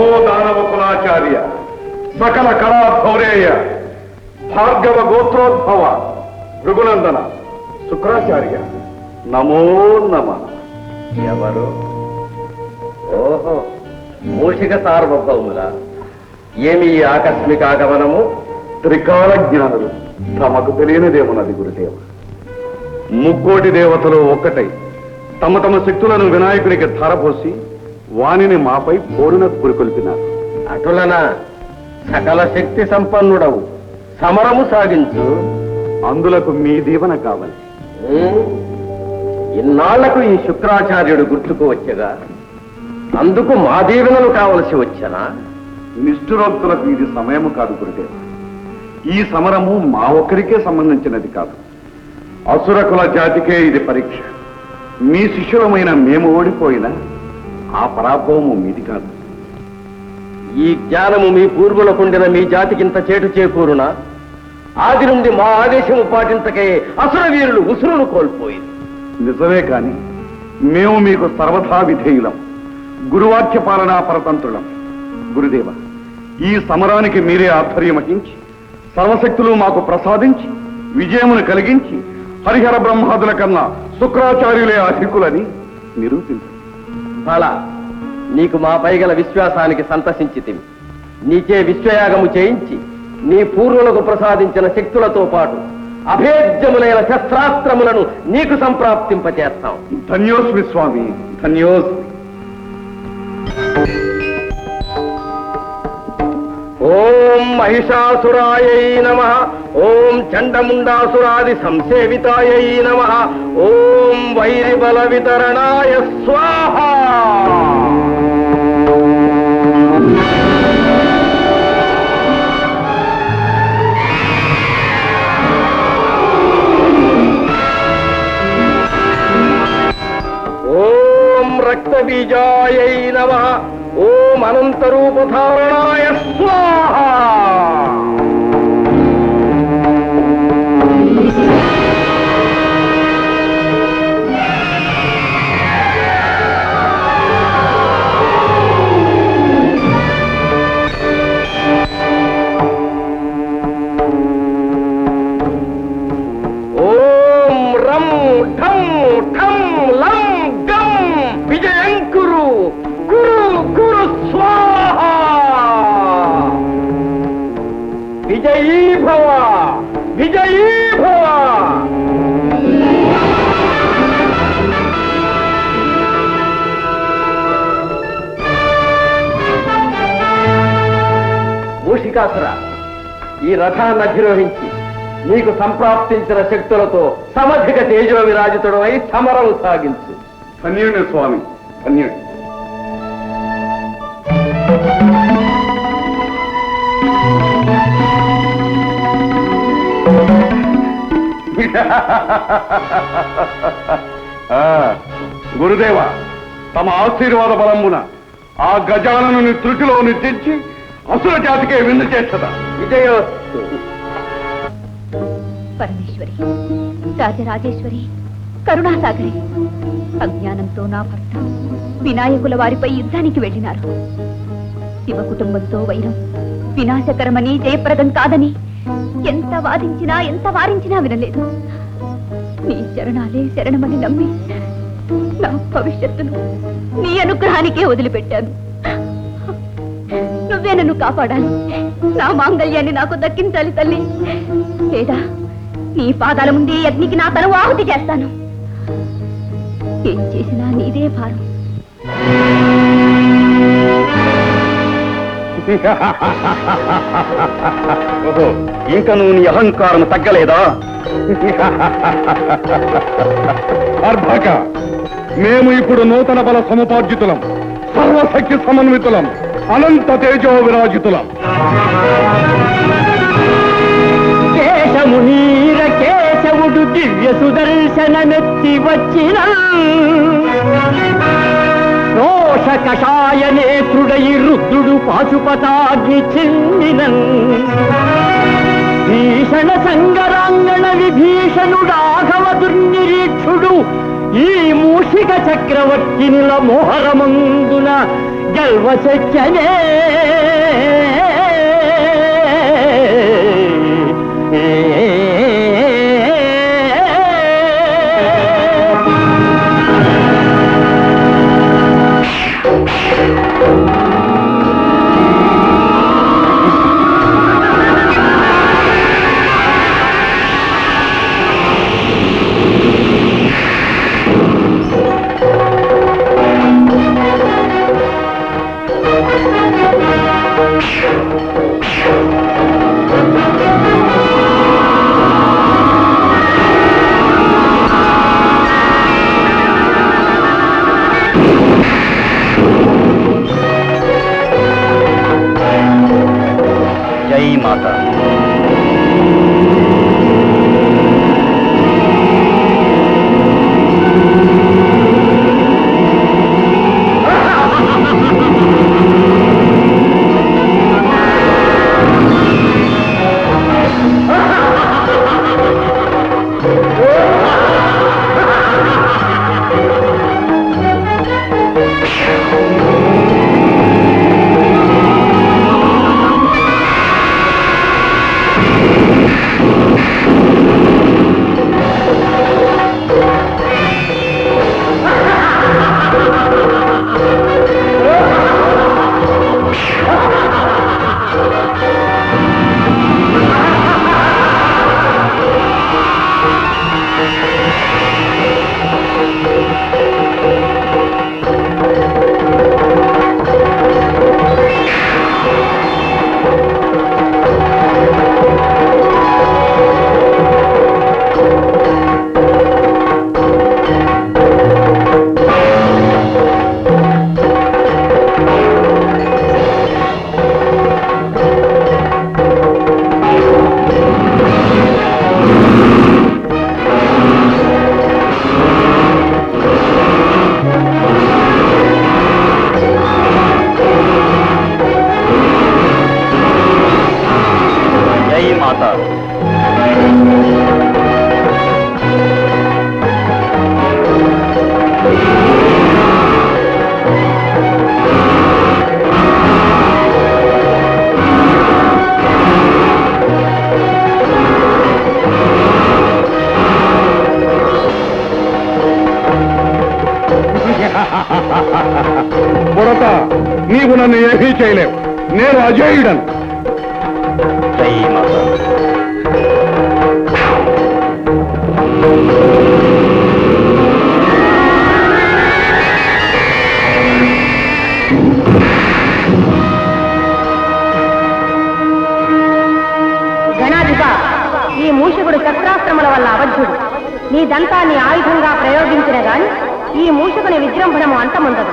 దానవ కులాచార్య సకల కళాధౌరేయ భార్గవ గోత్రోద్భవ భృగునందన శుక్రాచార్య. నమో నమ. ఎవరు? ఓహో మూషిక సార్వభౌముల. ఏమి ఈ ఆకస్మిక ఆగమనము? త్రికాల జ్ఞానులు. తమకు తెలియనిదేమున్నది గురుదేవ. ముక్కోటి దేవతలు ఒక్కటై తమ తమ శక్తులను వినాయకునికి ధారపోసి వానిని మాపై పోరున పురికొల్పినారు. అటులన సకల శక్తి సంపన్నుడవు. సమరము సాగించు. అందులకు మీ దీవెన కావాలి. ఇన్నాళ్ళకు ఈ శుక్రాచార్యుడు గుర్తుకు వచ్చగా అందుకు మా దీవెనలు కావలసి వచ్చనా? నిష్ఠురోక్తులకు ఇది సమయము కాదు గురుదేవ ఈ సమరము మా ఒక్కరికే సంబంధించినది కాదు. అసురకుల జాతికే ఇది పరీక్ష. మీ శిష్యులమైన మేము ఓడిపోయినా ఆ పరాభవము మీది కాదు. ఈ జ్ఞానము మీ పూర్వులకుండిన మీ జాతికింత చేటు చేకూరున? ఆది నుండి మా ఆదేశము పాటించకే అసుర వీరులు ఉసురును కోల్పోయింది నిజమే కాని మేము మీకు సర్వథా విధేయులం. గురువాక్య పాలనా పరతంత్రులం గురుదేవ ఈ సమరానికి మీరే ఆధ్వర్యం వహించి సర్వశక్తులు మాకు ప్రసాదించి విజయమును కలిగించి హరిహర బ్రహ్మాదుల కన్నా శుక్రాచార్యులే అధికులని నిరూపించారు బలా నీకు మా పైగల విశ్వాసానికి సంతసించితివి నీచే విశ్వయాగము చేయించి నీ పూర్వులకు ప్రసాదించిన శక్తులతో పాటు అభేద్యములైన శస్త్రాస్త్రములను నీకు సంప్రాప్తింపచేస్తాం. ధన్యోస్మి స్వామి ధన్యోస్మి. ఓం మహిషాసురాయై నమ. ఓం చండముండాసురాది సంసేవితాయై నమ. ఓం వైరిబల వితరణాయ స్వాహ. ఓం రక్తబీజాయై నమ. ఓం అనంతరూపధారణాయ స్వాహ! మూషికాసుర ఈ రథాన్ని అధిరోహించి నీకు సంప్రాప్తించిన శక్తులతో సమధిక తేజో విరాజితుడు అయి సమరం సాగించు. ధన్యుని స్వామి ధన్యుడి. గురుదేవ తమ ఆశీర్వాద బలమున ఆ గజాలను త్రుటిలో నిర్దించి అసుర జాతికే విందు చేస్తదా విజయోస్తు పరమేశ్వరి రాజరాజేశ్వరి కరుణాసాగరి అజ్ఞానంతో నా భర్త వినాయకుల వారిపై యుద్ధానికి వెళ్ళినారు. శివ కుటుంబంతో వైరం వినాశకరమని జయప్రదం కాదని ఎంత వాదించినా ఎంత వారించినా వినలేదు. నీ చరణాలే శరణమని నమ్మి నా భవిష్యత్తును నీ అనుగ్రహానికే వదిలిపెట్టాను. నువ్వే నన్ను కాపాడాలి. నా మాంగళ్యాన్ని నాకు దక్కించాలి తల్లి. లేదా నీ పాదాల ముందే అగ్నికి నా తను ఆహుతి చేస్తాను. ఏం చేసినా నీదే భారం. ఓహో ఇంకా నువ్వు నీ అహంకారం తగ్గలేదా? అర్భక మేము ఇప్పుడు నూతన బల సముపార్జితులం. సర్వశక్తి సమన్వితులం. అనంత తేజో విరాజితుల కేశము నీర కేశవుడు దివ్య సుదర్శనమెత్తి వచ్చిన. రోష కషాయ నేత్రుడై రుద్రుడు పాశుపతాగ్ని చెందిన. భీషణ సంగరాంగణ విభీషణుడాఘవ దుర్నిరీక్షుడు ఈ మూషిక చక్రవర్తినుల మోహరమందున గల్వ నీవు నన్ను ఏమీ చేయలేవు. నేను అజేయుడను. ఈ మూషకుడు శస్త్రాస్త్రముల వల్ల అవధ్యుడు నీ దంతాన్ని ఆయుధంగా ప్రయోగించిన గాని ఈ మూషకుని విజృంభణము అంతముందదు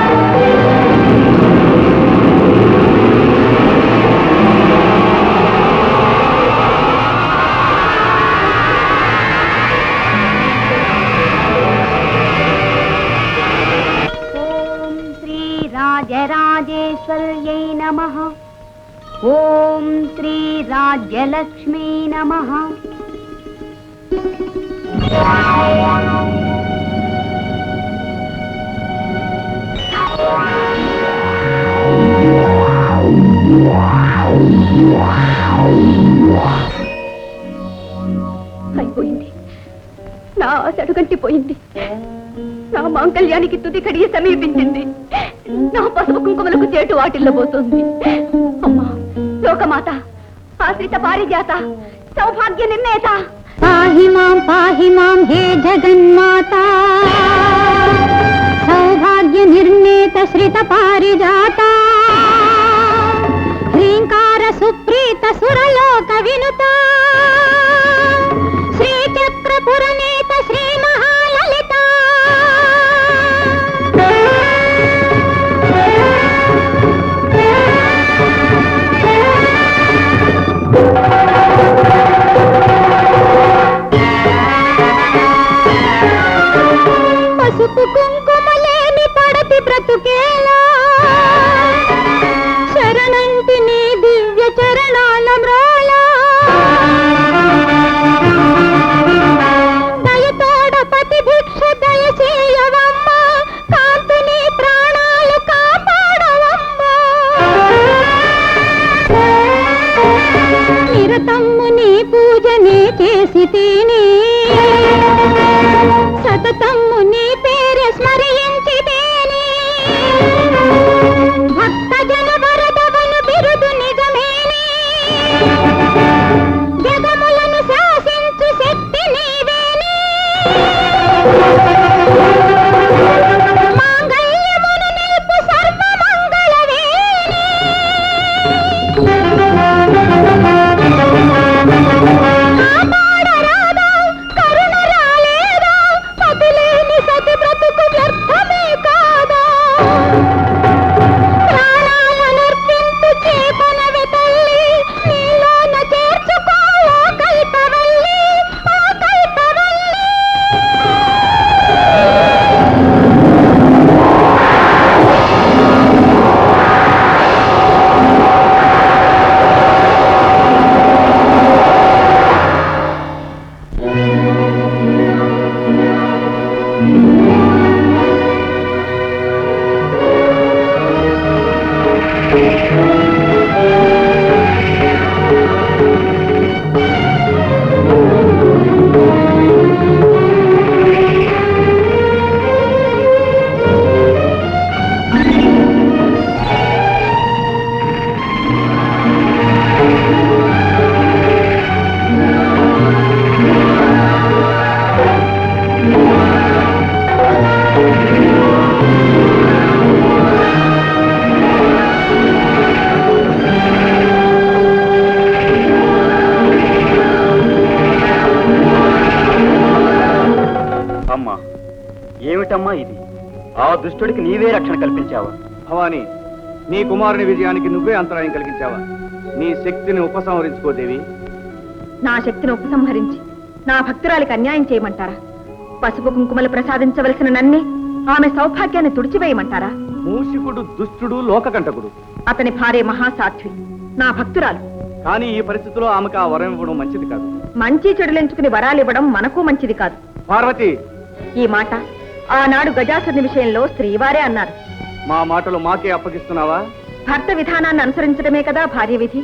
భాగ్యలక్ష్మీ నమ. అయిపోయింది. నా ఆశ అడుగంటిపోయింది నా మాంగళ్యానికి తుది కడిగి సమీపించింది. నా పసుపు కుంకుమలకు చేటు వాటిల్లో పోతుంది అమ్మా లోకమాత ఆశ్రిత పారిజాత. సౌభాగ్య నిర్ణేత. పాహి మాం పాహి మాం హే జగన్మాత. సౌభాగ్య నిర్ణేత శ్రిత పారిజాత. హ్రీంకార సుప్రీత సురలోక వినుత. శ్రీచక్రపుర చేసితేనే దుష్టుడికి నీవే రక్షణ కల్పించావా. భవాని నీ కుమారుని విజయానికి నువ్వే అంతరాయం కలిగించావా? నీ శక్తిని ఉపసంహరించుకోదేవి నా శక్తిని ఉపసంహరించి నా భక్తురాలికి అన్యాయం చేయమంటారా? పసుపు కుంకుమలు ప్రసాదించవలసిన నన్నే ఆమె సౌభాగ్యాన్ని తుడిచివేయమంటారా? మూషికుడు దుష్టుడు లోకకంటకుడు. అతని భార్య మహాసాధ్వి నా భక్తురాలు. కానీ ఈ పరిస్థితిలో ఆమెకు ఆ వరం ఇవ్వడం మంచిది కాదు. మంచి చెడులెంచుకుని వరాలివ్వడం మనకు మంచిది కాదు. పార్వతి! ఈ మాట ఆనాడు గజాసుని విషయంలో శ్రీవారే అన్నారు. మా మాటలు మాకే అప్పగిస్తున్నావా? భర్త విధానాన్ని అనుసరించడమే కదా భార్య విధి?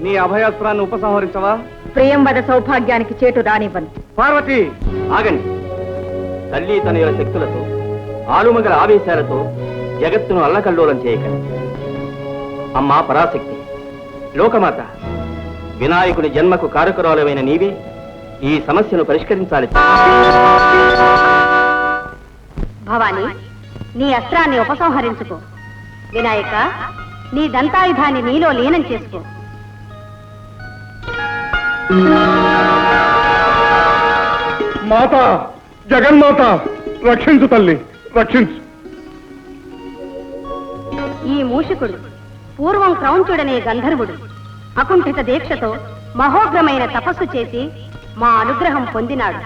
నీ అభయాస్త్రాన్ని ఉపసంహరించవా? ప్రియంవద సౌభాగ్యానికి చేటు రానివ్వను పార్వతి! ఆగండి. తల్లి తనయుల శక్తులతో ఆలుమగల ఆవేశాలతో జగత్తును అల్లకల్లోలం చేయకండి. అమ్మా పరాశక్తి! లోకమాత! వినాయకుడి జన్మకు కారకురాలమైన నీవే ఈ సమస్యను పరిష్కరించాలి. భవాని నీ అస్త్రాన్ని ఉపసంహరించుకో. వినాయక నీ దంతాయుధాన్ని నీలో లీనం చేసుకో. మాత జగన్మాత రక్షించు తల్లి రక్షించు. ఈ మూషికుడు పూర్వం క్రౌంచుడనే గంధర్వుడు అకుంఠిత దీక్షతో మహోగ్రమైన తపస్సు చేసి మా అనుగ్రహం పొందినాడు.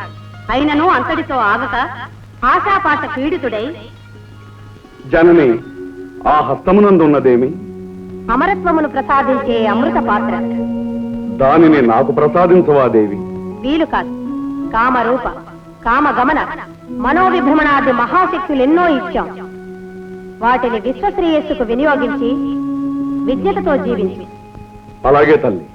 అయినను అంతటితో ఆగక ఆశాపాత పీడితుడై జనని ఆ హస్తమునందున్నదేమి? అమరత్వమును ప్రసాదించే అమృత పాత్ర. దానిని నాకు ప్రసాదించవా దేవి? వీలు కాదు. కామరూప కామగమన మనోవిభ్రమణాది మహాశక్తులెన్నో ఇచ్చాం. వాటిని విశ్వశ్రేయస్సుకు వినియోగించి విద్యతతో జీవించి. అలాగే తల్లి.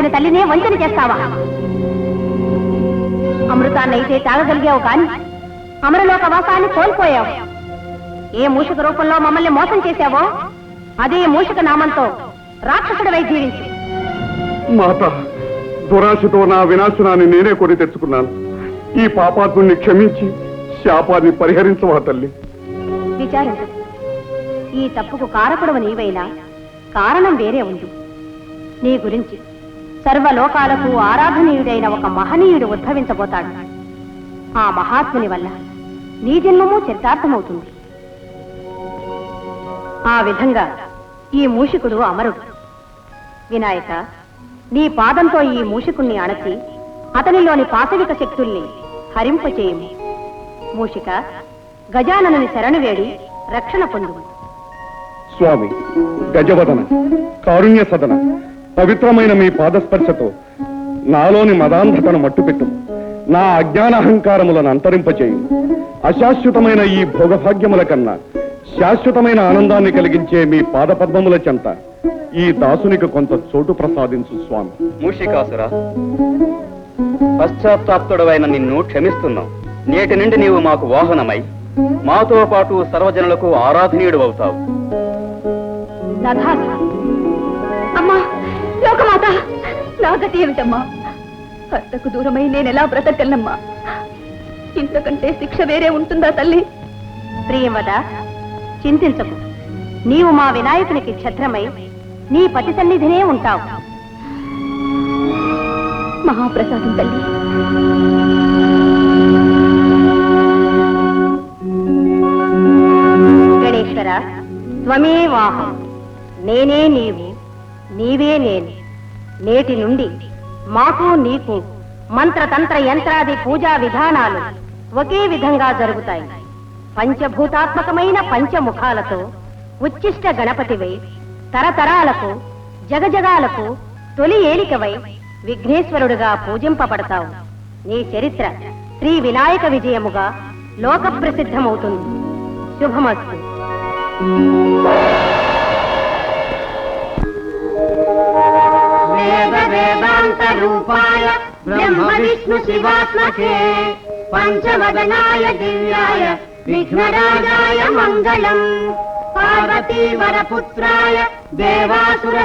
వరాలిచ్చిన తల్లినే వంచన చేస్తావా? అమృతాన్నైతే తాగగలిగావు కాని అమరలోక వాసాన్ని కోల్పోయావు. ఏ మూషిక రూపంలో మమ్మల్ని మోసం చేశావో అదే మూషిక నామంతో రాక్షసుడివై జీవించు. మాత దురాశతో నా వినాశనాన్ని నేనే కొని తెచ్చుకున్నాను. ఈ పాపాత్ముని క్షమించి శాపాన్ని పరిహరించవా తల్లి? విచారించు ఈ తప్పుకు కారకుడవు నీవైనా. కారణం వేరే ఉంది. నీ గురించి సర్వలోకాలకు ఆరాధనీయుడైన ఒక మహనీయుడు ఉద్భవించబోతాడు. ఆ మహాత్ముని వల్ల నీ జన్మము చరితార్థమవుతుంది. ఆ విధంగా ఈ మూషికుడు అమరుడు. వినాయక నీ పాదంతో ఈ మూషికుణ్ణి అణచి అతనిలోని పాశవిక శక్తుల్ని హరింపచేయము మూషిక గజాననుని శరణు వేడి రక్షణ పొందు స్వామి గజవదన కారుణ్య సదన పవిత్రమైన మీ పాదస్పర్శతో నాలోని మదాంధతను మట్టుపెట్టు. నా అజ్ఞాన అహంకారములను అంతరింపచేయు. అశాశ్వతమైన ఈ భోగభాగ్యముల కన్నా శాశ్వతమైన ఆనందాన్ని కలిగించే మీ పాదపద్మముల చెంత ఈ దాసునికి కొంత చోటు ప్రసాదించు స్వామి. మూషికాసుర పశ్చాత్తాప్తుడవైన నిన్ను క్షమిస్తున్నాం. నేటి నుండి నీవు మాకు వాహనమై మాతో పాటు సర్వజనులకు ఆరాధనీయుడు అవుతావు. లోకమాత నా గతి ఏమిటమ్మా? భర్తకు దూరమై నేనెలా బ్రతకగలనమ్మా? ఇంతకంటే శిక్ష వేరే ఉంటుందా తల్లి? ప్రియవద చింతించకు. నీవు మా వినాయకునికి ఛత్రమై నీ పతి సన్నిధినే ఉంటావు. మహాప్రసాదం తల్లి. గణేశ్వర త్వమే వాహం నేనే నీవు. నీవే నేను. నేటి నుండి మాకు నీకు మంత్రతంత్ర యంత్రాది పూజా విధానాలు ఒకే విధంగా జరుగుతాయి. పంచభూతాత్మకమైన పంచముఖాలతో ఉచ్చిష్ట గణపతివై తరతరాలకు జగజగాలకు తొలి ఏలికవై విఘ్నేశ్వరుడుగా పూజింపబడతావు. నీ చరిత్ర శ్రీ వినాయక విజయముగా లోక ప్రసిద్ధమవుతుంది శుభమస్తు. వేదాంత రూపాయ బ్రహ్మ విష్ణు శివాత్మకే పంచవదనాయ దివ్యాయ విఘ్నరాజాయ మంగళం పార్వతీవరపుత్రాయ దేవాసుర